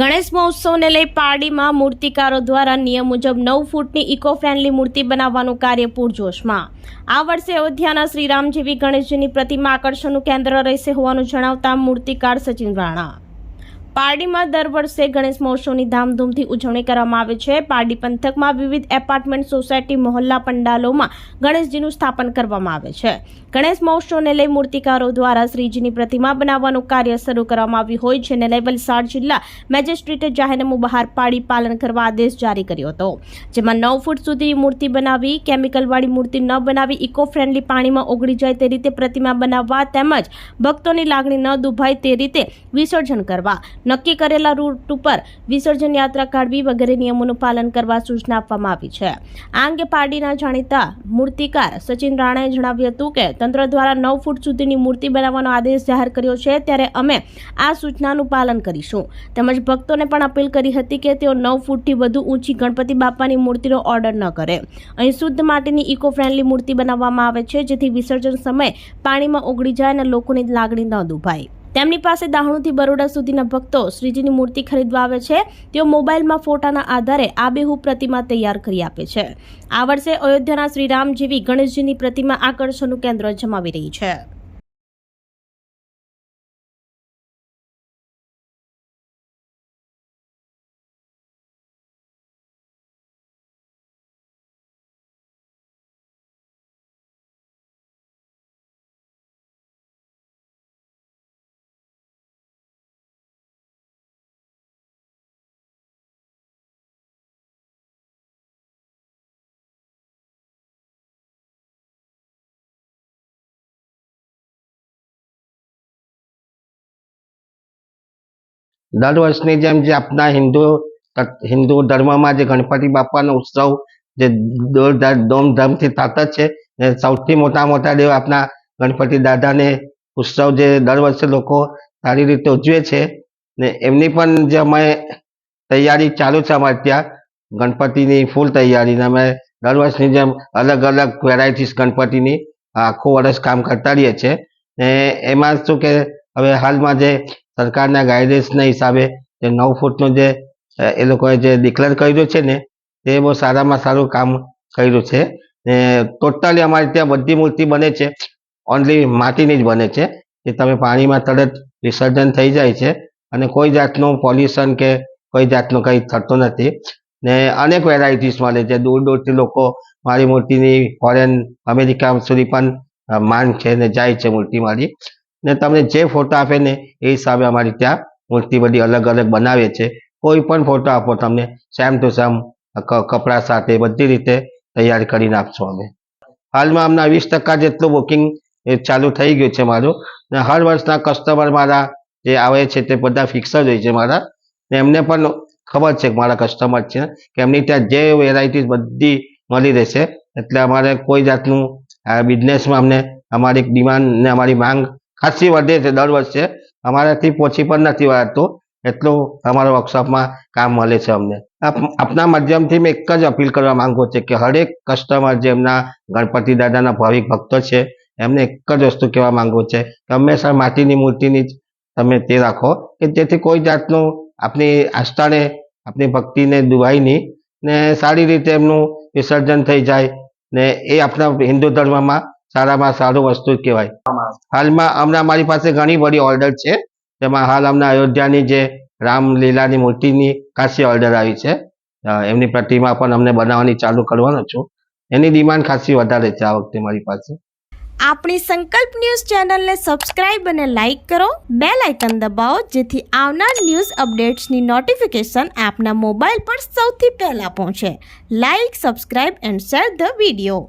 ગણેશ મહોત્સવને લઈ પારડીમાં મૂર્તિકારો દ્વારા નિયમ મુજબ નવ ફૂટની ઇકો ફ્રેન્ડલી મૂર્તિ બનાવવાનું કાર્ય પૂરજોશમાં. આ વર્ષે અયોધ્યાના શ્રીરામજીવી ગણેશજીની પ્રતિમા આકર્ષણનું કેન્દ્ર રહેશે હોવાનું જણાવતા મૂર્તિકાર સચિન રાણા. પારડીમાં દર વર્ષે ગણેશ મહોત્સવની ધામધૂમથી ઉજવણી કરવામાં આવે છે. પારડી પંથકમાં વિવિધ એપાર્ટમેન્ટ, સોસાયટી, મોહલ્લા, પંડાલોમાં ગણેશજીનું સ્થાપન કરવામાં આવે છે. ગણેશ મહોત્સવને લઈ મૂર્તિકારો દ્વારા શ્રીજીની પ્રતિમા બનાવવાનું કાર્ય શરૂ કરવામાં આવ્યું હોય જેને લઈ વલસાડ જિલ્લા મેજિસ્ટ્રેટે જાહેરનામું બહાર પાડી પાલન કરવા આદેશ જારી કર્યો હતો. જેમાં નવ ફૂટ સુધી મૂર્તિ બનાવી, કેમિકલવાળી મૂર્તિ ન બનાવી ઇકો ફ્રેન્ડલી પાણીમાં ઓગળી જાય તે રીતે પ્રતિમા બનાવવા તેમજ ભક્તોની લાગણી ન દુભાય તે રીતે વિસર્જન કરવા નક્કી કરેલા રૂટ ઉપર વિસર્જન યાત્રા કાઢવી વગેરે નિયમોનું પાલન કરવા સૂચના આપવામાં આવી છે. આ અંગે પાર્ટીના જાણીતા મૂર્તિકાર સચિન રાણાએ જણાવ્યું હતું કે તંત્ર દ્વારા નવ ફૂટ સુધીની મૂર્તિ બનાવવાનો આદેશ જાહેર કર્યો છે, ત્યારે અમે આ સૂચનાનું પાલન કરીશું. તેમજ ભક્તોને પણ અપીલ કરી હતી કે તેઓ નવ ફૂટથી વધુ ઊંચી ગણપતિ બાપાની મૂર્તિનો ઓર્ડર ન કરે. અહીં શુદ્ધ માટીની ઇકો ફ્રેન્ડલી મૂર્તિ બનાવવામાં આવે છે, જેથી વિસર્જન સમયે પાણીમાં ઓગળી જાય અને લોકોની લાગણી ન દુભાય. તેમની પાસે દાહણુથી બરોડા સુધીના ભક્તો શ્રીજીની મૂર્તિ ખરીદવા આવે છે. તેઓ મોબાઈલમાં ફોટાના આધારે આબેહૂબ પ્રતિમા તૈયાર કરી આપે છે. આ વર્ષે અયોધ્યાના શ્રીરામ જેવી ગણેશજીની પ્રતિમા આકર્ષણનું કેન્દ્ર જમાવી રહી છે. દર વર્ષની જેમ જે આપણા હિન્દુ હિન્દુ ધર્મમાં જે ગણપતિ બાપાનો ઉત્સવ જે ધૂમધામથી થતા છે ને સૌથી મોટા મોટા દેવ આપણા ગણપતિ દાદાને ઉત્સવ જે દર વર્ષે લોકો સારી રીતે ઉજવે છે. ને એમની પણ જે અમે તૈયારી ચાલુ છે અમારે ત્યાં, ગણપતિની ફૂલ તૈયારીને અમે દર વર્ષની જેમ અલગ અલગ વેરાયટીસ ગણપતિની આખું વર્ષ કામ કરતા રહીએ છીએ. ને એમાં શું કે, હવે હાલમાં જે સરકારના ગાઈડન્સના હિસાબે જે નવ ફૂટનો જે એ લોકોએ જે ડિક્લેર કર્યું છે ને, તે બહુ સારામાં સારું કામ કર્યું છે. ને ટોટલી અમારે ત્યાં બધી મૂર્તિ બને છે. ઓનલી માટીની જ બને છે. જે તમે પાણીમાં તરત વિસર્જન થઈ જાય છે. અને કોઈ જાતનું પોલ્યુશન કે કોઈ જાતનું કંઈ થતું નથી. ને અનેક વેરાયટીસ મળે છે. દૂર દૂરથી લોકો મારી મૂર્તિની ફોરેન અમેરિકા સુધી પણ માંગ છે ને જાય છે મૂર્તિ મારી. ને તમને જે ફોટો આપે ને એ હિસાબે અમારી ત્યાં મૂર્તિ બધી અલગ અલગ બનાવે છે. કોઈ પણ ફોટો આપો તમને સેમ ટુ સેમ કપડાં સાથે બધી રીતે તૈયાર કરીને આપશું અમે. હાલમાં હમણાં વીસ ટકા જેટલું બુકિંગ ચાલુ થઈ ગયું છે મારું. ને હર વર્ષના કસ્ટમર મારા જે આવે છે તે બધા ફિક્સ જ હોય છે મારા. ને એમને પણ ખબર છે મારા કસ્ટમર છે. કે એમની ત્યાં જે વેરાયટીઝ બધી મળી રહેશે. એટલે અમારે કોઈ જાતનું બિઝનેસમાં અમને અમારી ડિમાન્ડ ને અમારી માંગ ખાસી વધે છે, દર વર્ષે. અમારાથી પહોંચી પણ નથી વાળતું. એટલું અમારા વર્કશોપમાં કામ મળે છે અમને. આપ- આપના માધ્યમથી મેં એક જ અપીલ કરવા માંગુ છું કે હરેક કસ્ટમર જે એમના ગણપતિ દાદાના ભાવિક ભક્તો છે, એમને એક જ વસ્તુ કહેવા માંગુ છે કે હંમેશા માટીની મૂર્તિની જ તમે તે રાખો કે જેથી કોઈ જાતનું આપની આસ્થાને, આપની ભક્તિને દુભાય નહીં ને સારી રીતે એમનું વિસર્જન થઈ જાય ને એ આપણા હિન્દુ ધર્મમાં સારામાં સારું વસ્તુ કહેવાય. હાલમાં હમણાં મારી પાસે ઘણી બધી ઓર્ડર છે. તેમાં હાલ હમણાં અયોધ્યાની જે રામલીલાની મૂર્તિની ખાસી ઓર્ડર આવી છે. એમની પ્રતિમા પણ અમને બનાવવાની ચાલુ કરવાનો છું. એની ડિમાન્ડ ખાસી વધારે છે આ વખતે મારી પાસે. આપણી સંકલ્પ ન્યૂઝ ચેનલને સબસ્ક્રાઇબ અને લાઇક કરો. બે લાઇકન દબાવો, જેથી આવનાર ન્યૂઝ અપડેટ્સની નોટિફિકેશન આપના મોબાઈલ પર સૌથી પહેલા પહોંચે. Like, subscribe and share the video.